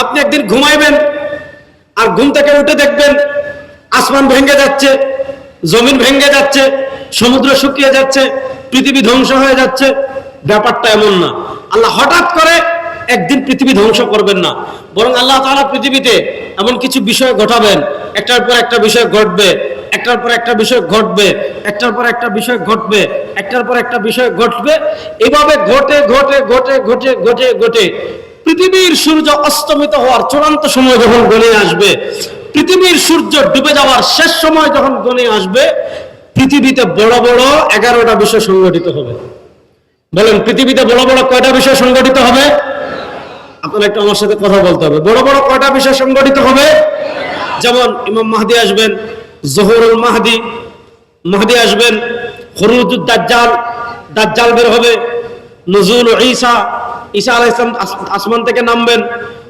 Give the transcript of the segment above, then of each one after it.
আপনি একদিন ঘুমাইবেন আর ঘুম থেকে উঠে দেখবেন আসমান ভেঙে যাচ্ছে, জমিন ভেঙে যাচ্ছে, সমুদ্র শুকিয়ে যাচ্ছে, পৃথিবী ধ্বংস হয়ে যাচ্ছে। ব্যাপারটা এমন না। আল্লাহ হঠাৎ করে একদিন পৃথিবী ধ্বংস করবেন না। বরং আল্লাহ তাআলা পৃথিবীতে এমন কিছু বিষয় ঘটাবেন। একটার পর একটা বিষয় ঘটবে, একটার পর একটা বিষয় ঘটবে, একটার পর একটা বিষয় ঘটবে, একটার পর একটা বিষয় ঘটবে। এভাবে ঘটে ঘটে ঘটে ঘটে ঘটে ঘটে পৃথিবীর সূর্য অস্তমিত হওয়ার চূড়ান্ত সময় যখন গনে আসবে, পৃথিবীর সূর্য ডুবে যাওয়ার শেষ সময় যখন গনে আসবে, পৃথিবীতে বড় বড় এগারোটা বিষয় সংগঠিত হবে। বলেন, পৃথিবীতে বড় বড় কয়টা বিষয় সংগঠিত হবে? আপনারা একটু আমার সাথে কথা বলতে হবে। বড় বড় কয়টা বিষয় সংগঠিত হবে? যেমন ইমাম মাহাদি আসবেন, জহরুল মাহাদি মাহাদি আসবেন হরুদুদ দাজ্জাল দাজ্জাল বের হবে, নজরুল ঈসা ঈসা আলাইহিস সালাম আস- আসমান থেকে নামবেন।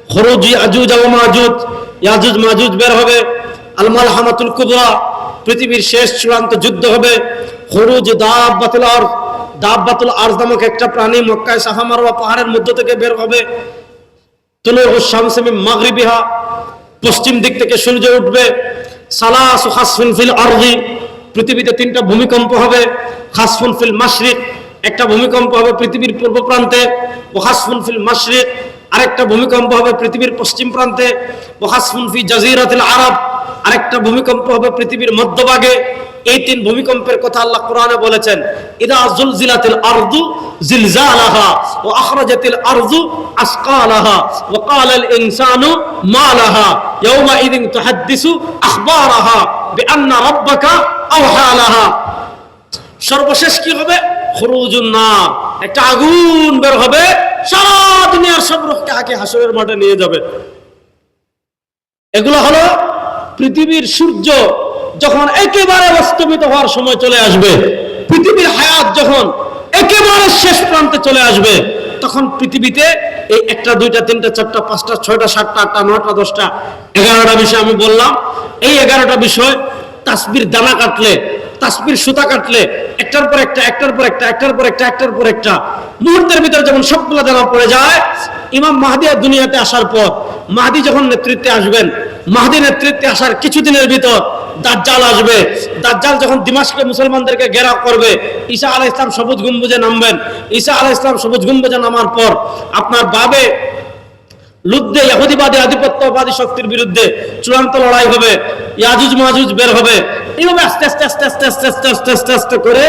খরুজ ইয়াজুজ ওয়া মাজুজ ইয়াজুজ মাজুজ বের হবে। আল মালহামাতুল কুবরা, পৃথিবীর শেষ চূড়ান্ত যুদ্ধ হবে। খরুজ দাব্বাতুল আরদ, দাব্বাতুল আরজ নামক একটা প্রাণী মক্কায় সাফা মারওয়া পাহাড়ের মধ্য থেকে বের হবে। তুলু শামসে মিন মাগরিবিহা, পশ্চিম দিক থেকে সূর্য উঠবে। সালাসু খাসফুন ফিল আরদি, পৃথিবীতে তিনটা ভূমিকম্প হবে। খাসফুন ফিল মাশরিক একটা ভূমিকম্প হবে পৃথিবীর পূর্ব প্রান্তে ও খাসফুন ফিল মাশরিক, আরেকটা ভূমিকম্প হবে পৃথিবীর পশ্চিম প্রান্তে ও খাসফুন ফি জাজিরাতিল আরব, আরেকটা ভূমিকম্প হবে পৃথিবীর মধ্যভাগে। এই তিন ভূমিকম্পের কথা আল্লাহ কোরআনে বলেছেন, ইদা জুলজিলাতিল আরদু জিলজালাহা ওয়া আখরাজাতিল আরদু আসকালাহা ওয়া ক্বালাল ইনসানু মা লাহা ইয়াওমা ইদিন তুহাদ্দিসু আখবারাহা বিআন্না রাব্বাকা আওহা লাহা সর্বশেষ কি হবে? একটা আগুন বের হবে, সারা দুনিয়ার সব লোককে আগে হাসরের মাঠে নিয়ে যাবে। এগুলো হলো পৃথিবীর সূর্য যখন একেবারে অস্তমিত হওয়ার সময় চলে আসবে, পৃথিবীর হায়াত যখন একেবারে শেষ প্রান্তে চলে আসবে, তখন পৃথিবীতে এই একটা, দুইটা, তিনটা, চারটা, পাঁচটা, ছয়টা, সাতটা, আটটা, নয়টা, দশটা, এগারোটা বিষয় আমি বললাম। এই এগারোটা বিষয় তাসবির দানা কাটলে তাসবির সুতা কাটলে একটার পর একটা, একটার পর একটা, একটার পর একটা, একটার পর একটা, মুহূর্তের ভিতরে যখন সবগুলো দানা পড়ে যায়, ইমাম মাহাদিয়া দুনিয়াতে আসার পর, মাহাদি যখন নেতৃত্বে আসবেন, মাহাদি নেতৃত্বে আসার কিছুদিনের ভিতর দাজ্জাল আসবে। দাজ্জাল যখন দিমাসকে মুসলমানদেরকে ঘেরাও করবে, ঈসা আলাহ ইসলাম সবুজ গম্বুজে নামবেন। ঈসা আলাহ ইসলাম সবুজ গম্বুজে নামার পর আপনার বাবে লুদ্ধে ইহুদিবাদী আধিপত্যবাদী শক্তির বিরুদ্ধে চূড়ান্ত লড়াই হবে, ইয়াজুজ মাজুজ বের হবে। এইভাবে আস্তে আস্তে আস্তে আস্তে আস্তে আস্তে আস্তে আস্তে আস্তে করে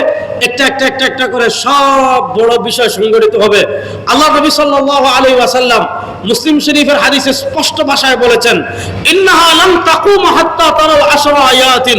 একটা একটা একটা একটা করে সব বড় বিষয় সংগঠিত হবে। আল্লাহ নবী সাল্লাল্লাহু আলাইহি ওয়াসাল্লাম মুসলিম শরীফের হাদিসে স্পষ্ট ভাষায় বলেছেন, ইন্নাহা লাম তাকুম হাত্তা তারাও আশরা আয়াতিন।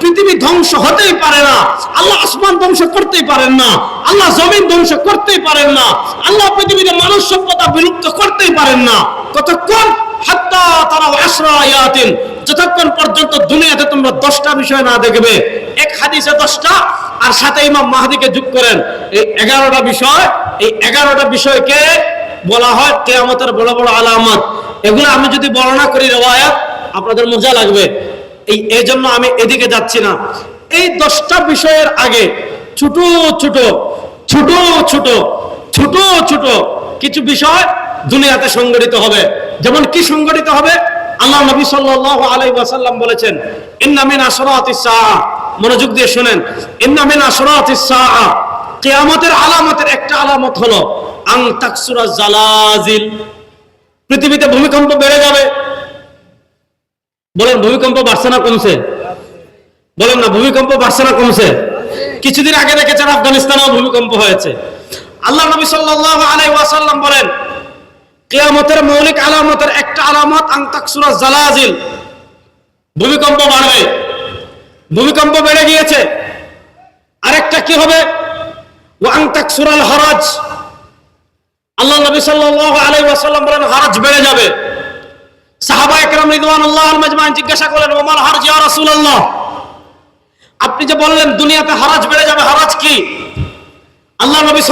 পৃথিবী ধ্বংস হতেই পারে না। আল্লাহ আসমান ধ্বংস করতেই পারেন না। আল্লাহ জমিন ধ্বংস করতেই পারেন না। আল্লাহ পৃথিবীতে মানুষ সভ্যতা বিলুপ্ত করতেই পারেন না। কতক্ষণ? হাত্তা তারা আশ্রা আয়াতিন যতক্ষণ পর্যন্ত দুনিয়াতে তোমরা দশটা বিষয় না দেখবে, এক হাদিসে দশটা, আর সাথে ইমাম মাহাদিকে যোগ করেন। এই এগারোটা বিষয়, এই এগারোটা বিষয়কে বলা হয় কেয়ামতের বড় বড় আলামত। এগুলো আমি যদি বর্ণনা করি রেওয়ায়াত, আপনাদের মজা লাগবে। এই এই জন্য আমি এদিকে যাচ্ছি না। এই দশটা বিষয়ের আগে ছোট ছোট ছোট ছোট ছোট ছোট কিছু বিষয় দুনিয়াতে সংগঠিত হবে। যেমন কি সংগঠিত হবে? আল্লাহ নবী সাল্লাল্লাহু আলাইহি ওয়াসাল্লাম বলেছেন, ইন্না মিন আশরাতিস সাআ। মনোযোগ দিয়ে শুনেন, ইন্না মিন আশরাতিস সাআ। কিয়ামতের আলামতের একটা আলামত হলো আং তাকসুরা জালাজিল। পৃথিবীতে ভূমিকম্প বেড়ে যাবে। বলেন, ভূমিকম্প বাড়ছে না কমছে? বলেন না, ভূমিকম্প বাড়ছে না কমছে? কিছুদিন আগে দেখেছেন আফগানিস্তানেও ভূমিকম্প হয়েছে। আল্লাহ নবী সাল্লাল্লাহু আলাইহি ওয়াসাল্লাম বলেন, কিয়ামতের মৌলিক আলামতের একটা আলামত আংতাকসুরা জালাজিল। ভূমিকম্প বাড়বে। ভূমিকম্প বেড়ে গিয়েছে। আরেকটা কি হবে? ওয়া আংতাকসুরাল হরাজ। আল্লাহ নবী সাল্লাল্লাহু আলাইহি ওয়াসাল্লাম বলেন, হরাজ বেড়ে যাবে। সাহাবা একরাম রিদওয়ানুল্লাহ আল মাজমাইন জিজ্ঞাসা আপনি যে বললেন, দুনিয়াতে হারাজ বেড়ে যাবে, হারাজ কি? আল্লাহ নবী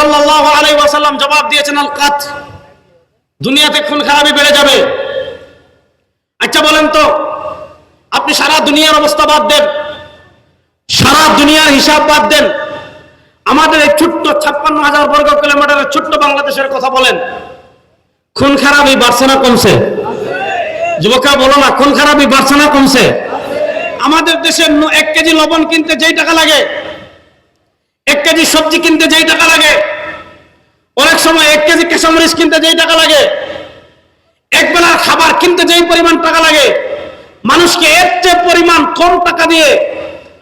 ওয়াসাল্লাম জবাব দিয়েছেন, আল দুনিয়াতে খুন খারাপই বেড়ে যাবে। আচ্ছা বলেন তো, আপনি সারা দুনিয়ার অবস্থা বাদ দেন, সারা দুনিয়ার হিসাব বাদ দেন। আমাদের এই ছোট্ট ছাপ্পান্ন হাজার বর্গ কিলোমিটারের ছোট্ট বাংলাদেশের কথা বলেন। খুন খারাপই বাড়ছে না কমছে? যুবকরা বলো না খুন খারাপই বাড়ছে না কমছে? আমাদের দেশে এক কেজি লবণ কিনতে যেই টাকা লাগে, এক কেজি সবজি কিনতে যেই টাকা লাগে, অনেক সময় এক কেজি কেঁচামরিচ কিনতে যেই টাকা লাগে এক বেলার খাবার কিনতে যেই পরিমাণ টাকা লাগে, মানুষকে এর চেয়ে পরিমাণ কম টাকা দিয়ে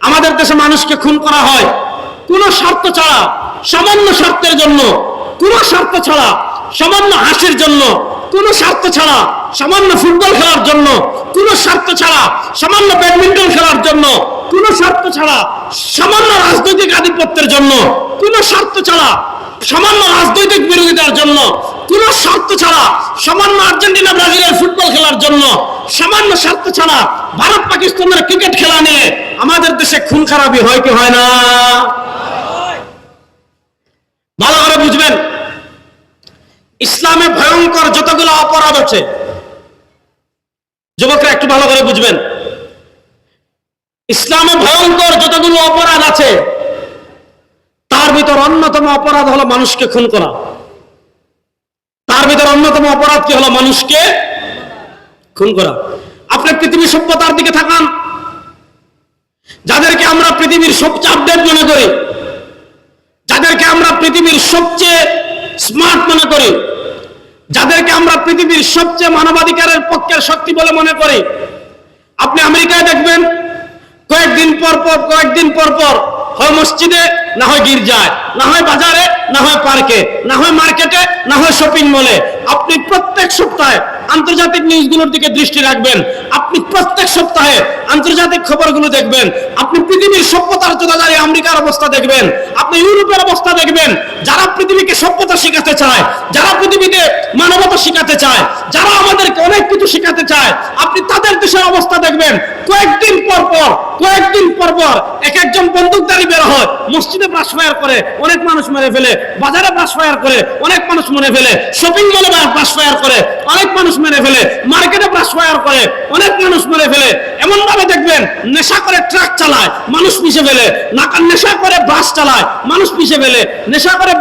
আমাদের দেশে মানুষকে খুন করা হয়। কোনো স্বার্থ ছাড়া, সামান্য স্বার্থের জন্য, কোনো স্বার্থ ছাড়া, সামান্য হাসির জন্য কোনো স্বার্থ ছাড়া সামান্য ফুটবল খেলার জন্য, কোনো স্বার্থ ছাড়া সামান্য ব্যাডমিন্টন খেলার জন্য, কোনো স্বার্থ ছাড়া সামান্য রাজনৈতিক আধিপত্যের জন্য, কোনো স্বার্থ ছাড়া সামান্য রাজনৈতিক বিরোধিতার জন্য, কোন স্বার্থ ছাড়া সামান্য আর্জেন্টিনা ব্রাজিলের ফুটবল খেলার জন্য, সামান্য স্বার্থ ছাড়া ভারত পাকিস্তানের ক্রিকেট খেলা নিয়ে আমাদের দেশে খুন খারাপি হয় কি হয় না? ভালো করে বুঝবেন। ইসলামে ভয়ঙ্কর যতগুলো অপরাধ আছে, যুবকরা একটু ভালো করে বুঝবেন। ইসলামে ভয়ঙ্কর যতগুলো অপরাধ আছে, তার ভিতর অন্যতম অপরাধ হলো মানুষকে খুন করা। তার ভিতর অন্যতম অপরাধ কি হলো? মানুষকে খুন করা। আপনি পৃথিবীর সভ্যতার দিকে থাকান। যাদেরকে আমরা পৃথিবীর সবচেয়ে আপডেট মনে করি, যাদেরকে আমরা পৃথিবীর সবচেয়ে স্মার্ট মনে করি। যাদেরকে আমরা পৃথিবীর সবচেয়ে মানবাধিকারের পক্ষের শক্তি বলে মনে করি। আপনি আমেরিকায় দেখবেন, কয়েকদিন পর পর, কয়েকদিন পর পর হয় মসজিদে, না হয় গির্জায়, না হয় বাজারে, না হয় পার্কে, না হয় মার্কেটে, না হয় শপিং মলে। আপনি প্রত্যেক সপ্তাহে আন্তর্জাতিক নিউজগুলোর দিকে দৃষ্টি রাখবেন। আপনি প্রত্যেক সপ্তাহে আন্তর্জাতিক খবরগুলো দেখবেন। আপনি পৃথিবীর সভ্যতার চোদাদারি আমেরিকার অবস্থা দেখবেন। আপনি ইউরোপের অবস্থা দেখবেন। যারা পৃথিবীকে সভ্যতা শেখাতে চায়, যারা পৃথিবীতে মানবতা শেখাতে চায়, যারা আমাদেরকে অনেক কিছু শেখাতে চায়, আপনি তাদের দেশের অবস্থা দেখবেন। কয়েকদিন পর পর, কয়েকদিন পর পর এক একজন বন্দুকধারী বের হয়, মসজিদে ব্রাশ ফায়ার করে, অনেক মানুষ মেরে ফেলে, বাজারে ব্রাশ ফায়ার করে, অনেক মানুষ মেরে ফেলে শপিং মলে ব্রাশ ফায়ার করে, অনেক মানুষ মেরে ফেলে, মার্কেটে ব্রাশ ফায়ার করে, অনেক মানুষ মেরে ফেলে। এমন ভাবে দেখবেন, নেশা করে ট্রাক চালায়, মানুষ পিছে ফেলে। নেশা করে বাস চালায়, মানুষ পিছে ফেলে। নেশা করে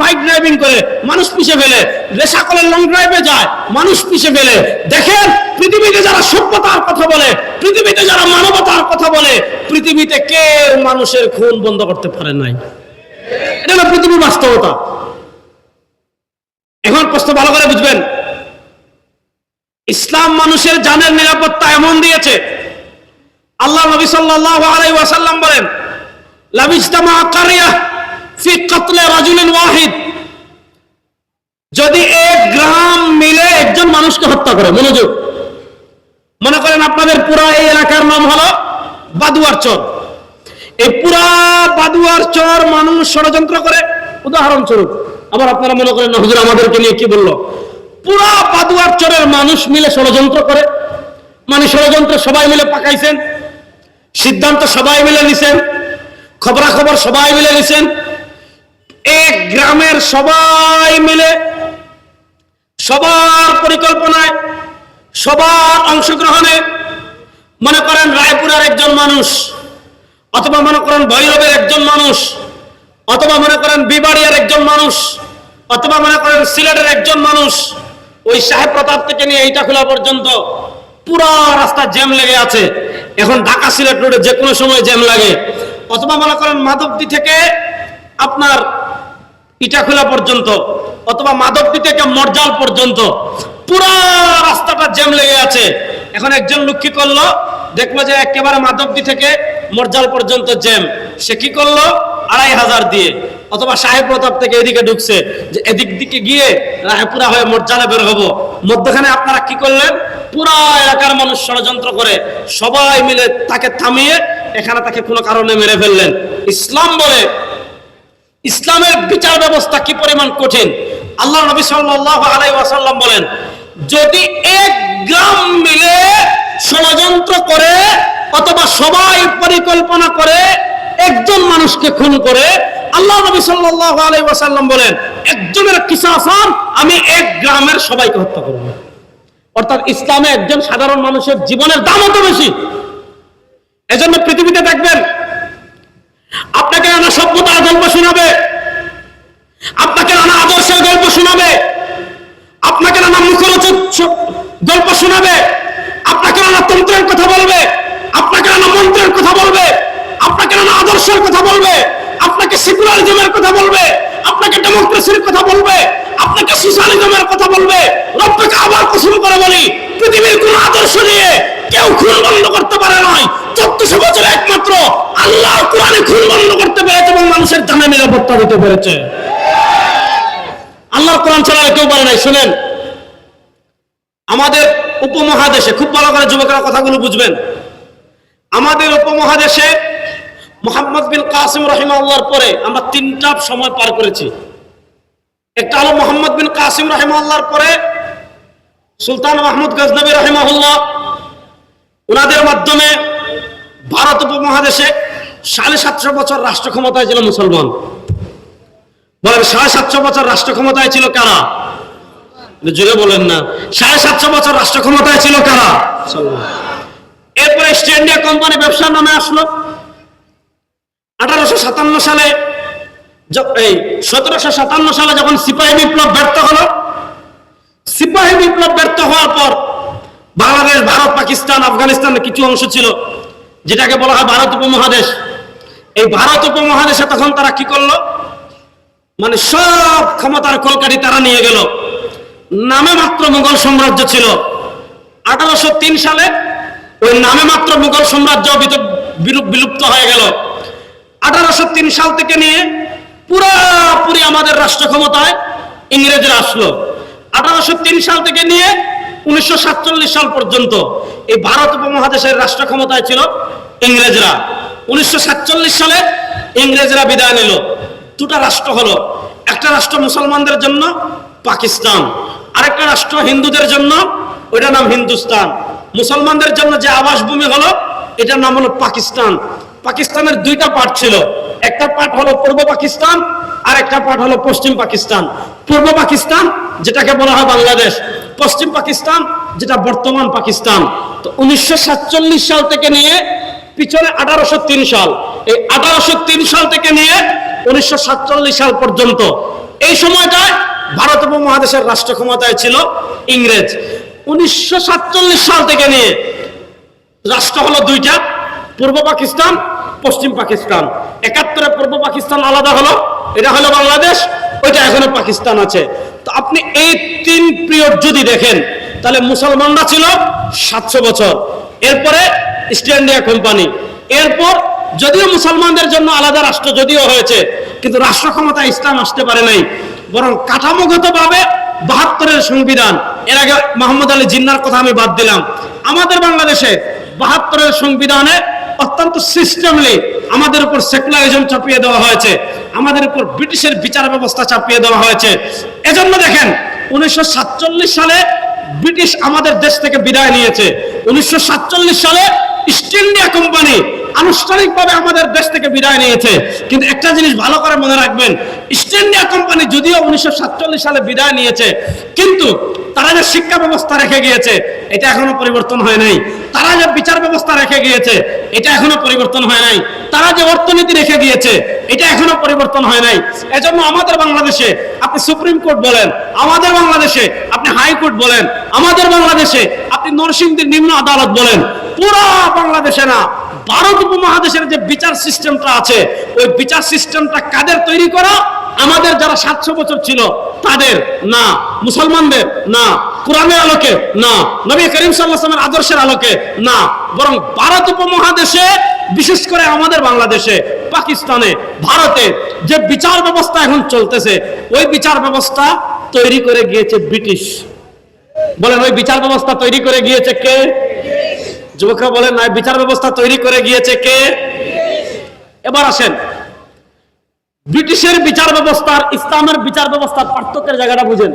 বাইক ড্রাইভিং করে, মানুষ পিছে ফেলে। নেশা করে লং ড্রাইভে যায়, মানুষ পিছে ফেলে। দেখেন, পৃথিবীতে যারা সভ্যতার কথা বলে, পৃথিবীতে যারা মানবতার কথা বলে, পৃথিবীতে কেউ মানুষের খুন বন্ধ করতে পারে নাই। এটা হলো পৃথিবীর বাস্তবতা। এখন প্রশ্ন ভালো করে বুঝবেন ইসলাম মানুষের জানের নিরাপত্তা এমন দিয়েছে। আল্লাহ নবী সাল্লাল্লাহু আলাইহি ওয়াসাল্লাম বলেন, লাবিজতামা কারিয়া ফি কতলে রাজুলিন ওয়াহিদ। যদি এক গ্রাম মিলে একজন মানুষকে হত্যা করে, মনোযোগ। মনে করেন আপনাদের পুরা এই এলাকার নাম হলো বাদুয়ার চর। এই পুরা বাদুয়ার চর মানুষ ষড়যন্ত্র করে। উদাহরণস্বরূপ, আবার আপনারা মনে করেন হুজুর, আমাদেরকে নিয়ে কি বলল? পুরা বাদুয়ার চরের মানুষ মিলে ষড়যন্ত্র করে। মানে ষড়যন্ত্র সবাই মিলে পাকাইছেন, সিদ্ধান্ত সবাই মিলে নিছেন, খবরাখবর সবাই মিলে নিছেন। এক গ্রামের সবাই মিলে সবার পরিকল্পনায়, সবার অংশগ্রহণে মনে করেন রায়পুরের একজন মানুষ, অথবা মনে করেন ভৈরবের একজন মানুষ, অথবা মনে করেন বিবাড়িয়ার একজন মানুষ, অথবা মনে করেন সিলেটের একজন মানুষ ওই সাহেব প্রতাপ থেকে নিয়ে এইটা খোলা পর্যন্ত পুরো রাস্তা জ্যাম লেগে আছে। এখন ঢাকা সিলেট রোডে যে কোনো সময় জ্যাম লাগে। অথবা মনে করেন মাধবদী থেকে আপনার ইটাখোলা পর্যন্ত, অথবা মাধবদী থেকে মরজাল পর্যন্ত, পুরো রাস্তাটা জ্যাম লেগে আছে। এখন একজন লোক করল? দেখল যে একেবারে মাধবদী থেকে মরজাল পর্যন্ত জ্যাম। সে কি করল? আড়াই হাজার দিয়ে। অথবা সাহেব প্রতাপ থেকে এদিকে ঢুকছে, যে এদিক দিকে গিয়ে রায়পুরা হয়ে মরজালে বের হব। মধ্যখানে আপনারা কি করলেন? পুরা এলাকার মানুষ ষড়যন্ত্র করে সবাই মিলে তাকে থামিয়ে এখানে তাকে কোনো কারণে মেরে ফেললেন। ইসলাম বলে, ইসলামের বিচার ব্যবস্থা কি পরিমাণ কঠিন? আল্লাহ নবী সাল্লাল্লাহু আলাইহি ওয়াসাল্লাম বলেন, যদি এক গ্রাম মিলে ষড়যন্ত্র করে, অথবা সবাই পরিকল্পনা করে একজন মানুষকে খুন করে আল্লাহ নবী সাল্লাল্লাহু আলাইহি ওয়াসাল্লাম বলেন, একজনের কিসাসান আমি এক গ্রামের সবাইকে হত্যা করব। অর্থাৎ ইসলামে একজন সাধারণ মানুষের জীবনের দাম তো বেশি। এজন্য পৃথিবীতে দেখবেন, আপনাকে নানা সভ্যতার গল্প শোনাবে, আপনাকে নানা আদর্শের গল্প শোনাবে, আপনাকে নানা মুখরোচক গল্প শোনাবে, আপনাকে নানা তন্ত্রের কথা বলবে, আপনাকে নানা মন্ত্রের কথা বলবে আপনাকে নানা আদর্শের কথা বলবে, আপনাকে সেকুলারিজমের কথা বলবে, আপনাকে ডেমোক্রেসির কথা বলবে, আপনাকে সোশ্যালিজমের কথা বলবে, রব্বকে আবার কসম করে বলি, পৃথিবীর কোন আদর্শ নিয়ে কেউ খুন বন্ধ করতে পারে নয় চোদ্দশো বছর একমাত্র আল্লাহ কোরআনে খুন বন্ধ করতে পেরেছে এবং মানুষের জানে নিরাপত্তা দিতে পেরেছে। আল্লাহর কোরআন ছাড়া কেউ পারে নাই। শুনেন, আমাদের উপমহাদেশে, খুব ভালো করে যুবকরা কথাগুলো বুঝবেন, আমাদের উপমহাদেশে মোহাম্মদ বিন কাসিম রহিমাল্লাহর পরে আমরা তিনটা সময় পার করেছি। একটা হলো মোহাম্মদ বিন কাসিম রহিমাল্লাহর পরে সুলতান মাহমুদ গজনবী রহিমাহুল্লাহ। ওনাদের মাধ্যমে ভারত উপমহাদেশে সাড়ে সাতশো বছর রাষ্ট্র ক্ষমতায় ছিল মুসলমান। বলেন, সাড়ে সাতশো বছর রাষ্ট্র ক্ষমতায় ছিল কারা? জুড়ে বলেন না। সাড়ে সাতশো বছর রাষ্ট্র ক্ষমতায় ছিল কারা? এরপরে ইস্ট ইন্ডিয়া কোম্পানি ব্যবসার নামে আসলো। আঠারোশো সাতান্ন সালে এই সতেরোশো সাতান্ন সালে যখন সিপাহী বিপ্লব ব্যর্থ হলো, সিপাহী বিপ্লব ব্যর্থ হওয়ার পর বাংলাদেশ, ভারত, পাকিস্তান আফগানিস্তানের কিছু অংশ ছিল যেটাকে বলা হয় ভারত উপমহাদেশ। এই ভারত উপমহাদেশে তখন তারা কি করল? মানে সব ক্ষমতার কলকাঠি তারা নিয়ে গেল। নামে মাত্র মুঘল সাম্রাজ্য ছিল। আঠারোশো তিন সালে ওই নামে মাত্র মুঘল সাম্রাজ্য বিলুপ্ত হয়ে গেল। আঠারোশো তিন সাল থেকে নিয়ে পুরাপুরি আমাদের রাষ্ট্র ক্ষমতায় ইংরেজরা আসলো। আঠারোশো তিন সাল থেকে নিয়ে উনিশশো সাতচল্লিশ সাল পর্যন্ত এই ভারত উপমহাদেশের রাষ্ট্র ক্ষমতায় ছিল ইংরেজরা। উনিশশো সাতচল্লিশ সালে ইংরেজরা বিদায় নিল। দুটা রাষ্ট্র হলো, একটা রাষ্ট্র মুসলমানদের জন্য পাকিস্তান, আরেকটা রাষ্ট্র হিন্দুদের জন্য, ওইটার নাম হিন্দুস্তান। মুসলমানদের জন্য যে আবাসভূমি হলো, এটার নাম হলো পাকিস্তান। পাকিস্তানের দুইটা পার্ট ছিল। একটা পার্ট হলো পূর্ব পাকিস্তান, আর একটা পার্ট হলো পশ্চিম পাকিস্তান। পূর্ব পাকিস্তান, যেটাকে বলা হয় বাংলাদেশ। পশ্চিম পাকিস্তান, যেটা বর্তমান পাকিস্তান। তো উনিশশো সাতচল্লিশ সাল থেকে নিয়ে পিছনে আঠারোশো তিন সাল। এই আঠারোশো তিন সাল থেকে নিয়ে উনিশশো সাতচল্লিশ সাল পর্যন্ত। এই সময়টায় ভারত উপমহাদেশের রাষ্ট্র ক্ষমতায় ছিল ইংরেজ। উনিশশো সাতচল্লিশ সাল থেকে নিয়ে রাষ্ট্র হলো দুইটা। পূর্ব পাকিস্তান, পশ্চিম পাকিস্তান। একাত্তরে পূর্ব পাকিস্তান আলাদা হলো, এটা হলো বাংলাদেশ, ওইটা এখনও পাকিস্তান আছে। তো আপনি এই তিন পিরিয়ড যদি দেখেন, তাহলে মুসলমানরা ছিল সাতশো বছর। এরপরে ইস্ট ইন্ডিয়া কোম্পানি এরপর যদিও মুসলমানদের জন্য আলাদা রাষ্ট্র যদিও হয়েছে, কিন্তু রাষ্ট্র ক্ষমতা ইসলাম আসতে পারে নাই। বরং কাঠামোগতভাবে বাহাত্তরের সংবিধান। এর আগে মোহাম্মদ আলী জিন্নার কথা আমি বাদ দিলাম। আমাদের বাংলাদেশে বাহাত্তরের সংবিধানে অত্যন্ত সিস্টেমলি আমাদের উপর সেকুলারিজম চাপিয়ে দেওয়া হয়েছে, আমাদের উপর ব্রিটিশের বিচার ব্যবস্থা চাপিয়ে দেওয়া হয়েছে। এজন্য দেখেন, উনিশশো সাতচল্লিশ সালে ব্রিটিশ আমাদের দেশ থেকে বিদায় নিয়েছে। উনিশশো সাতচল্লিশ সালে ইস্ট ইন্ডিয়া কোম্পানি আনুষ্ঠানিকভাবে আমাদের দেশ থেকে বিদায় নিয়েছে। কিন্তু একটা জিনিস ভালো করে মনে রাখবেন ইস্ট ইন্ডিয়া কোম্পানি যদিও উনিশশো সাতচল্লিশ সালে বিদায় নিয়েছে, কিন্তু তারা যে শিক্ষা ব্যবস্থা রেখে গিয়েছে, এটা এখনও পরিবর্তন হয় নাই। তারা যে বিচার ব্যবস্থা রেখে গিয়েছে, এটা এখনও পরিবর্তন হয় নাই। তারা যে অর্থনীতি রেখে গিয়েছে, এটা এখনও পরিবর্তন হয় নাই। এজন্য আমাদের বাংলাদেশে আপনি সুপ্রিম কোর্ট বলেন, আমাদের বাংলাদেশে আপনি হাইকোর্ট বলেন, আমাদের বাংলাদেশে আপনি নরসিংদীর নিম্ন আদালত বলেন, পুরা বাংলাদেশে না ভারত উপমহাদেশের যে বিচার সিস্টেমটা আছে, ওই বিচার সিস্টেমটা কাদের তৈরি করা? আমাদের যারা সাতশো বছর ছিল, তাদের না। মুসলমানদের না। কোরআনের আলোকে না। নবী করিম সাল্লাহামের আদর্শের আলোকে না। বরং ভারত উপমহাদেশে, বিশেষ করে আমাদের বাংলাদেশে, পাকিস্তানে, ভারতে যে বিচার ব্যবস্থা এখন চলতেছে, ওই বিচার ব্যবস্থা তৈরি করে গিয়েছে ব্রিটিশ। বলেন, ওই বিচার ব্যবস্থা তৈরি করে গিয়েছে কে? যুবকরা বলেন না বিচার ব্যবস্থা তৈরি করে গিয়েছে কে? এবার আসেন। ব্রিটিশের বিচার ব্যবস্থার, ইসলামের বিচার ব্যবস্থার পার্থক্যের জায়গাটা বুঝেন।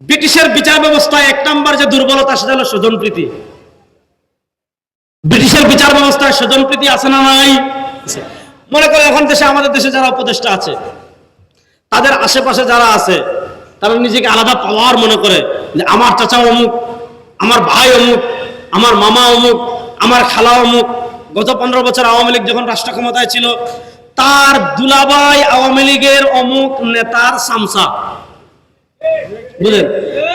ব্রিটিশের বিচার ব্যবস্থায় এক নম্বর যে দুর্বলতা, সেটা হলো স্বজনপ্রীতি ব্রিটিশের বিচার ব্যবস্থায় স্বজনপ্রীতি আছে না নাই? মনে করে এখন দেশে, আমাদের দেশে যারা উপদেষ্টা আছে, তাদের আশেপাশে যারা আছে, তারা নিজেকে আলাদা পাওয়ার মনে করে যে, আমার চাচা অমুক, আমার ভাই অমুক আমার মামা অমুক, আমার খালা অমুক। গত পনেরো বছর আওয়ামী লীগ যখন রাষ্ট্র ক্ষমতায় ছিল, তার দুলাভাই আওয়ামী লীগের অমুক নেতার সামসা। বুঝলেন?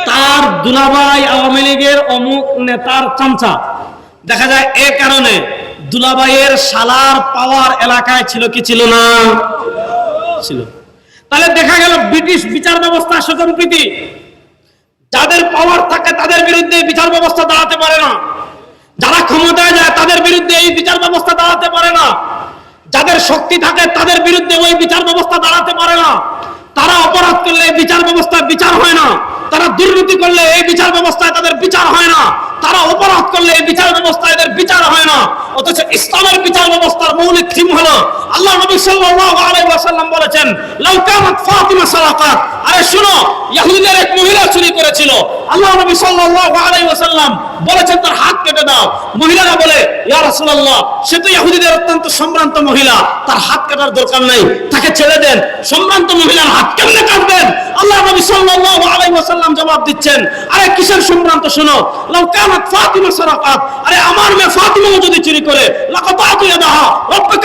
তার দুলাভাই আওয়ামী লীগের অমুক নেতার চামচা। দেখা যায় এ কারণে দুলাবাইয়ের সালার পাওয়ার এলাকায় ছিল কি ছিল না? ছিল। তাহলে দেখা গেল ব্রিটিশ বিচার ব্যবস্থা স্বজনপ্রীতি যাদের পাওয়ার থাকে তাদের বিরুদ্ধে বিচার ব্যবস্থা দাঁড়াতে পারে না। যারা ক্ষমতায় যায় তাদের বিরুদ্ধে এই বিচার ব্যবস্থা দাঁড়াতে পারে না। যাদের শক্তি থাকে তাদের বিরুদ্ধে ওই বিচার ব্যবস্থা দাঁড়াতে পারে না। তারা অপরাধ করলে বিচার ব্যবস্থায় বিচার হয় না। তারা দুর্নীতি করলে এই বিচার ব্যবস্থায় তাদের বিচার হয় না। তারা অপরাধ করলে এই বিচার ব্যবস্থায় এদের বিচার হয় না অথচ ইসলামের বিচার ব্যবস্থার মৌলিক থিম হলো আল্লাহ নবী সাল্লাল্লাহু আলাইহি ওয়াসাল্লাম বলেছেন, লাউ কামাত ফাতিমা সালাকাত। আরে শুনো ইহুদিদের এক মহিলা চুরি করেছিল। আল্লাহ নবী সাল্লাল্লাহু আলাইহি ওয়াসাল্লাম বলেছেন, তার হাত কেটে দাও। মহিলারা বলে, ইয়া সে তো ইহুদিদের অত্যন্ত সম্ভ্রান্ত মহিলা। তার হাত কাটার দরকার নাই। তাকে ছেড়ে দেন। সম্ভ্রান্ত মহিলার হাত কেমনে কাটবেন? আল্লাহ নবী সাল্লাল্লাহু আলাইহি ওয়াসাল্লাম জবাব দিচ্ছেন, আরে কিসের সম্ভ্রান্ত শোনো? লাউ কামাত ফাতিমা আরে, আমার মেয়ে যদি চুরি করে লাকাতাতু ইয়াদাহা।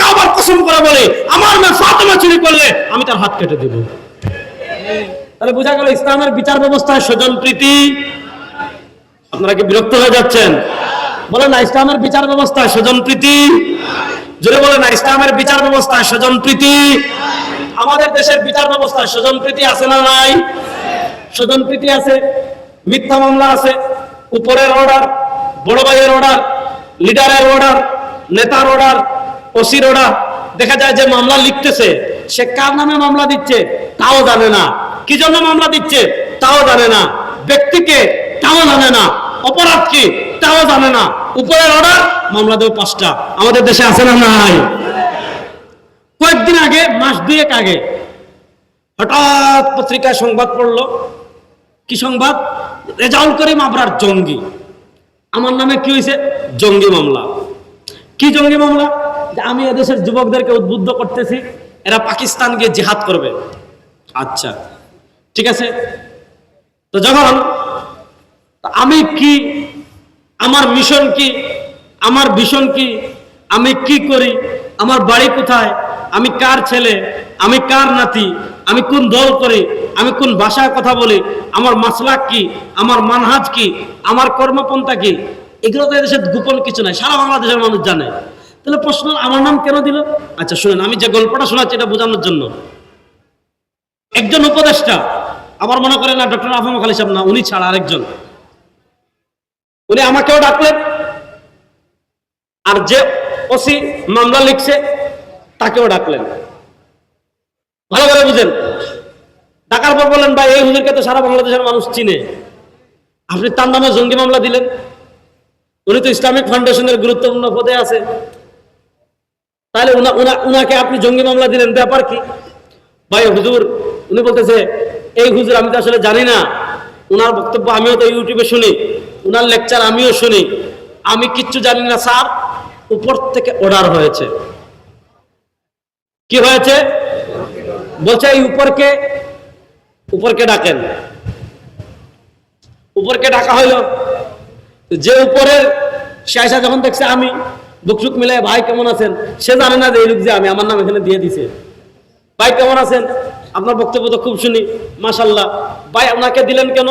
কাবার কসম করে বলে, আমার মেয়ে ফাতিমা চুরি করলে আমি তার হাত কেটে দেব। তাহলে বোঝা গেল ইসলামের বিচার ব্যবস্থায় স্বজন প্রীতি আপনারা কি বিরক্ত হয়ে যাচ্ছেন? বলে না, ইসলামের বিচার ব্যবস্থা স্বজন প্রীতি। জোরে বলে না, ইসলামের বিচার ব্যবস্থা স্বজন প্রীতি। আমাদের দেশের বিচার ব্যবস্থা স্বজন প্রীতি আছে না নাই? স্বজন প্রীতি আছে, মিথ্যা মামলা আছে, উপরের অর্ডার বড় ভাইয়ের অর্ডার লিডারের অর্ডার নেতার অর্ডার ওসির অর্ডার দেখা যায় যে মামলা লিখতেছে, সে কার নামে মামলা দিচ্ছে? তাও জানে না। কি জন্য মামলা দিচ্ছে? তাও জানে না। ব্যক্তিকে তাও জানে না। অপরাধ কি? তাও জানে না। উপরের অর্ডার মামলা দেব পাঁচটা। আমাদের দেশে আছে না নাই? কয়েকদিন আগে, মাস দুয়েক আগে, হঠাৎ পত্রিকায় সংবাদ পড়ল। কি সংবাদ? রেজাউল করিম আবরার জঙ্গি। আমার নামে কি হয়েছে? জঙ্গি মামলা। কি জঙ্গি মামলা? যে আমি এদেশের যুবকদেরকে উদ্বুদ্ধ করতেছি, এরা পাকিস্তান গিয়ে জিহাদ করবে। আচ্ছা ঠিক আছে? তো যখন আমি কি? আমার মিশন কি? আমার ভীষণ কি? আমি কি করি? আমার বাড়ি কোথায়? আমি কার ছেলে? আমি কার নাতি? আমি কোন দল করি? আমি কোন ভাষায় কথা বলি? আমার মাসলাক কি? আমার মানহাজ কি? আমার কর্মপন্থা কি? এগুলো তো এদেশে গোপন কিছু নাই। সারা বাংলাদেশের মানুষ জানে। তাহলে প্রশ্ন আমার নাম কেন দিল? আচ্ছা শুনেন, আমি যে গল্পটা শোনাচ্ছি এটা বোঝানোর জন্য। একজন উপদেষ্টা, আবার মনে করেন না, ডক্টর আফাম খালি সাহেব না, উনি ছাড়া আরেকজন। উনি আমাকেও ডাকলেন। আর যে ওসি মামলা লিখছে, তাকেও ডাকলেন। ভালো করে বুঝেন। ডাকার পর বললেন ভাই, এই হুজুরকে তো সারা বাংলাদেশের মানুষ চিনে। আপনি তার নামে জঙ্গি মামলা দিলেন। উনি তো ইসলামিক ফাউন্ডেশনের গুরুত্বপূর্ণ পদে আছে তাহলে উনা- উনা- উনাকে আপনি জঙ্গি মামলা দিলেন, ব্যাপার কি? ভাই, হুজুর, উনি বলতেছে, এই হুজুর, আমি তো আসলে জানি না। উনার বক্তব্য আমিও তো ইউটিউবে শুনি, উনার লেকচার আমিও শুনি। আমি কিচ্ছু জানি না, স্যার। উপর থেকে অর্ডার হয়েছে। কি হয়েছে? বলছে, এই উপরকে উপরকে ডাকেন। উপরকে ডাকা হইল। যে সে আয়সা যখন দেখছে আমি বুকসুক মিলে ভাই কেমন আছেন? সে জানে না যে এই লোক যে আমি, আমার নাম এখানে দিয়ে দিছে। ভাই কেমন আছেন? আপনার বক্তব্য তো খুব শুনি মাসাল্লাহ ভাই, আপনাকে দিলেন কেন?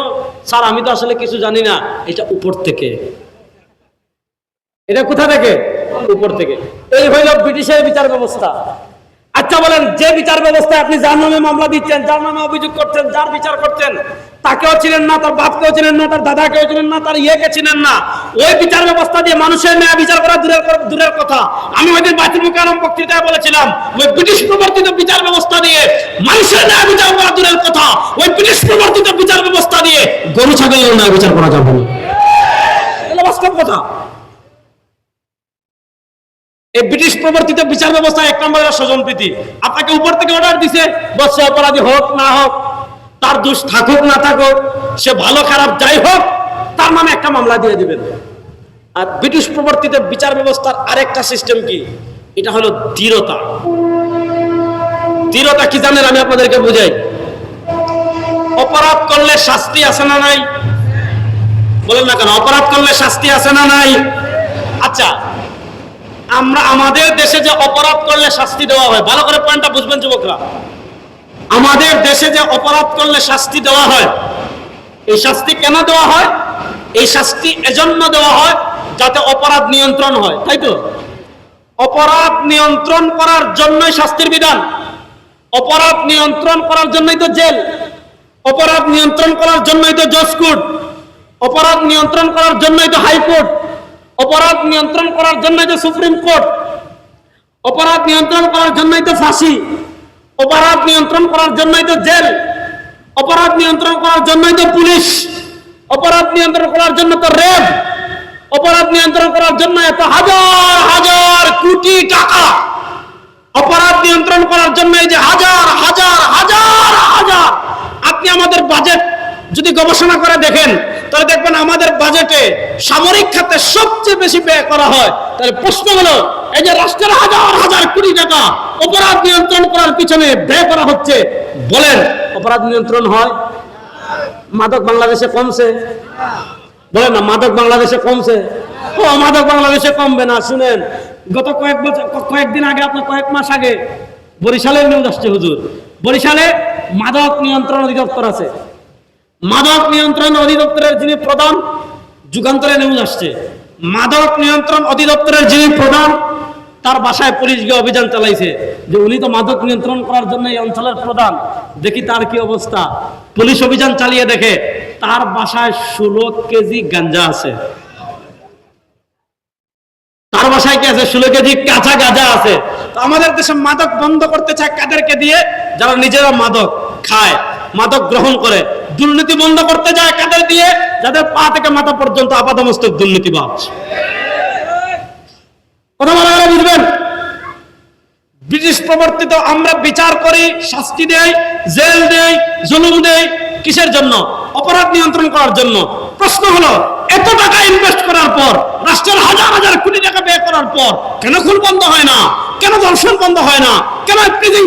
স্যার, আমি তো আসলে কিছু জানি না। এটা উপর থেকে। এটা কোথা থেকে? উপর থেকে। এই হইল ব্রিটিশের বিচার ব্যবস্থা। আচ্ছা বলেন, যে বিচার ব্যবস্থায় আপনি যার নামে মামলা দিচ্ছেন, যার নামে অভিযোগ করছেন, যার বিচার করছেন, তাকেও চিনেন না, তার বাপকেও চিনেন না, তার দাদাকেও চিনেন না, তার ইয়েকে চিনেন না। ওই বিচার ব্যবস্থা দিয়ে মানুষের ন্যায় বিচার করা দূরের দূরের কথা। আমি ওই দিন বাতিল মুকারম বক্তৃতায় বলেছিলাম, ওই ব্রিটিশ প্রবর্তিত বিচার ব্যবস্থা দিয়ে মানুষের ন্যায় বিচার করা দূরের কথা। ওই ব্রিটিশ প্রবর্তিত বিচার ব্যবস্থা দিয়ে গরু, ছাগলের ন্যায় বিচার করা যাবে না। বাস্তব কথা। এই ব্রিটিশ প্রবর্তিত বিচার ব্যবস্থা এক নম্বরের স্বজন প্রীতি। আপনাকে উপর থেকে অর্ডার দিছে, বসে অপরাধী হোক না হোক, তার দোষ থাকুক না থাকুক, সে ভালো খারাপ যাই হোক, তার নামে একটা মামলা দিয়ে দিবেন। আর ব্রিটিশ প্রবর্তিত বিচার ব্যবস্থার আরেকটা সিস্টেম কি? এটা হলো দৃঢ়তা। দৃঢ়তা কি জানেন? আমি আপনাদেরকে বুঝাই। অপরাধ করলে শাস্তি আছে না নাই? বলেন না কেন, অপরাধ করলে শাস্তি আছে না নাই? আচ্ছা আমরা আমাদের দেশে যে অপরাধ করলে শাস্তি দেওয়া হয়, ভালো করে পয়েন্টটা বুঝবেন যুবকরা। আমাদের দেশে যে অপরাধ করলে শাস্তি দেওয়া হয়, এই শাস্তি কেন দেওয়া হয়? এই শাস্তি এজন্য দেওয়া হয় যাতে অপরাধ নিয়ন্ত্রণ হয়, তাই তো? অপরাধ নিয়ন্ত্রণ করার জন্যই শাস্তির বিধান। অপরাধ নিয়ন্ত্রণ করার জন্যই তো জেল। অপরাধ নিয়ন্ত্রণ করার জন্যই তো জজ কোর্ট। অপরাধ নিয়ন্ত্রণ করার জন্যই তো হাইকোর্ট। অপরাধ নিয়ন্ত্রণ করার জন্যই তো সুপ্রিম কোর্ট, অপরাধ নিয়ন্ত্রণ করার জন্যই তো ফাঁসি, অপরাধ নিয়ন্ত্রণ করার জন্যই তো জেল, অপরাধ নিয়ন্ত্রণ করার জন্যই তো পুলিশ, অপরাধ নিয়ন্ত্রণ করার জন্য তো রেপ অপরাধ নিয়ন্ত্রণ করার জন্য এত হাজার হাজার কোটি টাকা, অপরাধ নিয়ন্ত্রণ করার জন্য এই যে হাজার হাজার হাজার হাজার। আপনি আমাদের বাজেট যদি গবেষণা করে দেখেন তাহলে দেখবেন আমাদের বাজেটে সামরিক খাতে সবচেয়ে বেশি ব্যয় করা হয়। তাহলে প্রশ্ন হলো, এই যে রাষ্ট্রের হাজার হাজার কোটি টাকা অপরাধ নিয়ন্ত্রণ করার পিছনে ব্যয় করা হচ্ছে, বলেন, অপরাধ নিয়ন্ত্রণ হয়? মাদক বাংলাদেশে কমছে। বলেন না, মাদক বাংলাদেশে কমছে। ও, মাদক বাংলাদেশে কমবে না, শুনেন। গত কয়েক বছর কয়েকদিন আগে, আপনার কয়েক মাস আগে বরিশালের নিউজ আসছে, হুজুর। বরিশালে মাদক নিয়ন্ত্রণ অধিদপ্তর আছে। মাদক নিয়ন্ত্রণ অধিদপ্তরের যিনি প্রধান, যুগান্তরে নিউজ আসছে। মাদক নিয়ন্ত্রণ অধিদপ্তরের যিনি প্রধান, তার বাসায় পুলিশ গিয়ে অভিযান চালাইছে যে উনি তো মাদক নিয়ন্ত্রণ করার জন্য এই অঞ্চলের প্রধান। দেখি তার কি অবস্থা। পুলিশ অভিযান চালিয়ে দেখে তার বাসায় ষোলো কেজি গাঞ্জা আছে। তার বাসায় কি আছে? ষোলো কেজি কাঁচা গাঁজা আছে। তো আমাদের দেশে মাদক বন্ধ করতে চায় কাদেরকে দিয়ে? যারা নিজেরা মাদক খায়। মাদক গ্রহণ করে, দুর্নীতি বন্ধ করতে যায় কাদের দিয়ে? যাদের পা থেকে মাথা পর্যন্ত আপাদমস্তক বলা গেলে বুঝবেন? ব্রিটিশ প্রবর্তিত আমরা বিচার করি, শাস্তি দেয় জেল দেয় জুলুম দেই কিসের জন্য? অপরাধ নিয়ন্ত্রণ করার জন্য। প্রশ্ন হলো, এত টাকা ইনভেস্ট করার পর, রাষ্ট্রের হাজার হাজার কোটি টাকা ব্যয় করার পর, কেন খুন বন্ধ হয় না? কেন ধর্ষণ বন্ধ হয় না? কেন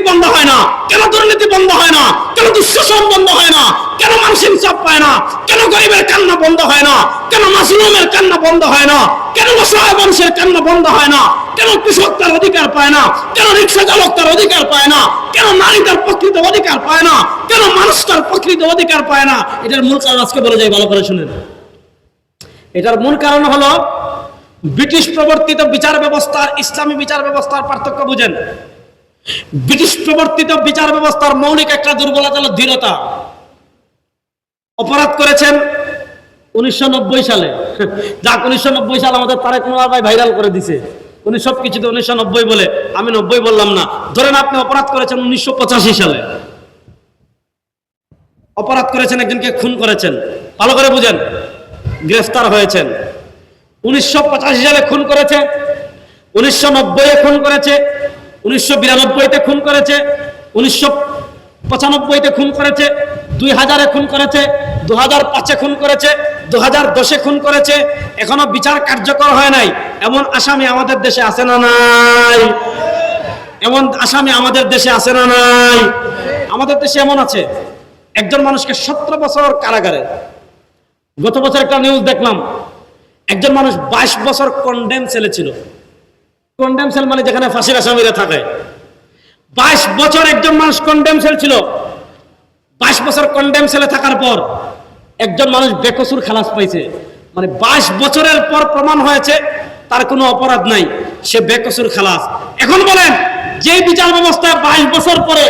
বন্ধ হয় না? কেন দুর্নীতি বন্ধ হয় না? কেন দুঃশাসন বন্ধ হয় না? কেন মানসিক পায় না? কেন গরিবের কান্না বন্ধ হয় না? কেন মাসুমের কান্না বন্ধ হয় না? কেন অসহায় মানুষের কান্না বন্ধ হয় না? কেন কৃষক তার অধিকার পায় না? কেন রিক্সা চালক তার অধিকার পায় না? কেন নারী তার প্রকৃত অধিকার পায় না? কেন মানুষ তার প্রকৃত অধিকার পায় না? এটার মূল কারণ আজকে বলে যাই ভালো করে শুনে এটার মূল কারণ হলো, ব্রিটিশ প্রবর্তিত বিচার ব্যবস্থার, ইসলামী বিচার ব্যবস্থার পার্থক্য বুঝেন। ব্রিটিশ প্রবর্তিত বিচার ব্যবস্থার মৌলিক একটা দুর্বলতা হলো দৃঢ়তা। অপরাধ করেছেন উনিশশো নব্বই সালে। যাক, উনিশশো নব্বই সাল আমাদের তারেক নোয়ার ভাই ভাইরাল করে দিছে। উনি সব কিছুতে উনিশশো নব্বই বলে। আমি নব্বই বললাম না। ধরেন আপনি অপরাধ করেছেন উনিশশো পঁচাশি সালে। অপরাধ করেছেন, একজনকে খুন করেছেন। ভালো করে বুঝেন। গ্রেফতার হয়েছেন। উনিশশো পঁচাশি সালে খুন করেছে। উনিশশো নব্বইয়ে খুন করেছে। উনিশশো বিরানব্বইতে খুন করেছে। উনিশশো পঁচানব্বইতে খুন করেছে। দুই হাজারে খুন করেছে। দু হাজার পাঁচে খুন করেছে দু হাজার দশে খুন করেছে, এখনও বিচার কার্যকর হয় নাই। এমন আসামি আমাদের দেশে আছে না নাই? এমন আসামি আমাদের দেশে আছে না নাই? আমাদের দেশে এমন আছে, একজন মানুষকে সতেরো বছর কারাগারে। গত বছর একটা নিউজ দেখলাম, একজন মানুষ বাইশ বছর কন্ডেম সেলে ছিল। কন্ডেম সেল মানে যেখানে ফাঁসির আসামিরা থাকে। বাইশ বছর একজন মানুষ কন্ডেম সেল ছিল। বাইশ বছর কন্ডেম সেলে থাকার পর একজন মানুষ বেকসুর খালাস পাইছে। মানে বাইশ বছরের পর প্রমাণ হয়েছে, তার কোনো অপরাধ নাই, সে বেকসুর খালাস। এখন বলেন যে বিচার ব্যবস্থায় বাইশ বছর পরে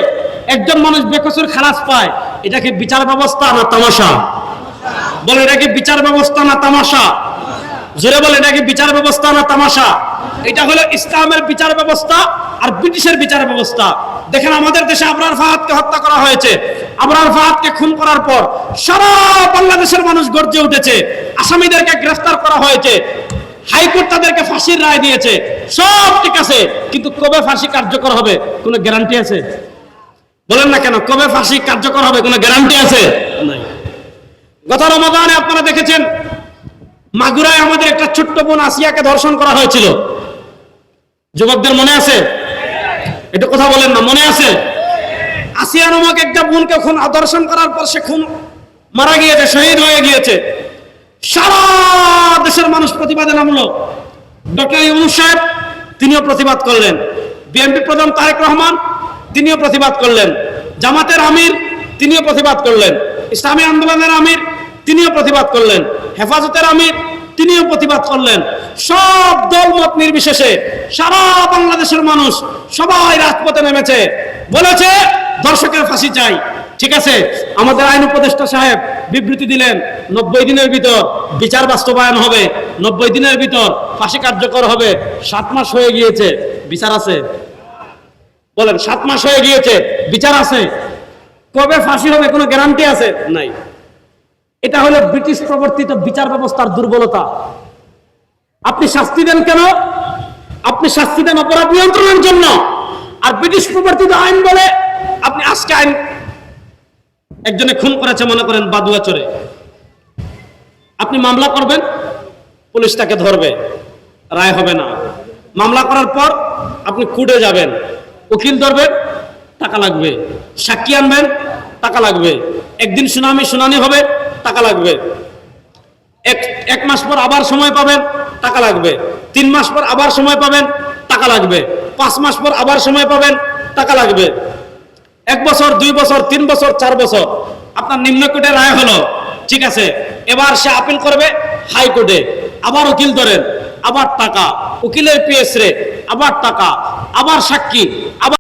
একজন মানুষ বেকসুর খালাস পায়, এটা কি বিচার ব্যবস্থা না তামাশা? বলে এটা কি বিচার ব্যবস্থা না তামাশা? জোরে বলে এটা কি বিচার ব্যবস্থা না তামাশা? এটা হলো ইসলামের বিচার ব্যবস্থা আর ব্রিটিশের বিচার ব্যবস্থা। দেখেন আমাদের দেশে আবরার ফাহাদকে হত্যা করা হয়েছে। আবরার ফাহাদকে খুন করার পর সারা বাংলাদেশের মানুষ গর্জে উঠেছে। আসামিদেরকে গ্রেফতার করা হয়েছে। হাইকোর্ট তাদেরকে ফাঁসির রায় দিয়েছে। সব ঠিক আছে কিন্তু কবে ফাঁসি কার্যকর হবে কোনো গ্যারান্টি আছে? বলেন না কেন কবে ফাঁসি কার্যকর হবে কোনো গ্যারান্টি আছে? গত রমাদানে আপনারা দেখেছেন মাগুরায় আমাদের একটা ছোট্ট বোন আসিয়াকে ধর্ষণ করা হয়েছিল। যুবকদের মনে আছে? এটা কথা বলেন না, মনে আছে? আসিয়া নামক একটা বোনকে খুন, আদর্শন করার পর সে খুন, মারা গিয়েছে, শহীদ হয়ে গিয়েছে। সারা দেশের মানুষ প্রতিবাদে নামলো। ডক্টর ইউনুস সাহেব, তিনিও প্রতিবাদ করলেন। বিএনপি প্রধান তারেক রহমান, তিনিও প্রতিবাদ করলেন। জামাতের আমির, তিনিও প্রতিবাদ করলেন। ইসলামী আন্দোলনের আমির, তিনিও প্রতিবাদ করলেন। হেফাজতের আমির তিনিও প্রতিবাদ করলেন। সব দলমত নির্বিশেষে সারা বাংলাদেশের মানুষ সবাই রাজপথে নেমেছে। বলেছে, দর্শকের ফাঁসি চাই। ঠিক আছে, আমাদের আইন উপদেষ্টা সাহেব বিবৃতি দিলেন, নব্বই দিনের ভিতর বিচার বাস্তবায়ন হবে, নব্বই দিনের ভিতর ফাঁসি কার্যকর হবে, সাত মাস হয়ে গিয়েছে, বিচার আছে। বলেন, সাত মাস হয়ে গিয়েছে, বিচার আছে। কবে ফাঁসি হবে কোনো গ্যারান্টি আছে? নাই। এটা হলো ব্রিটিশ প্রবর্তিত বিচার ব্যবস্থার দুর্বলতা। আপনি শাস্তি দেন কেন? আপনি শাস্তি দেন অপরাধ নিয়ন্ত্রণের জন্য। আর ব্রিটিশ প্রবর্তিত আইন বলে আপনি আজকে আইন একজনে খুন করেছে, মনে করেন, বাদুয়া চরে। আপনি মামলা করবেন, পুলিশ তাকে ধরবে, রায় হবে না। মামলা করার পর আপনি কুটে যাবেন, উকিল ধরবেন, টাকা লাগবে। সাক্ষী আনবেন, টাকা লাগবে। একদিন শুনানি শুনানি হবে টাকা লাগবে। এক এক মাস পর আবার সময় পাবেন, টাকা লাগবে। তিন মাস পর আবার সময় পাবেন, টাকা লাগবে। পাঁচ মাস পর আবার সময় পাবেন, টাকা লাগবে। এক বছর, দুই বছর, তিন বছর, চার বছর। আপনার নিম্ন কোর্টে রায় হলো, ঠিক আছে। এবার সে আপিল করবে হাইকোর্টে আবার উকিল ধরেন, আবার টাকা। উকিলের পিএস রে, আবার টাকা, আবার সাক্ষী, আবার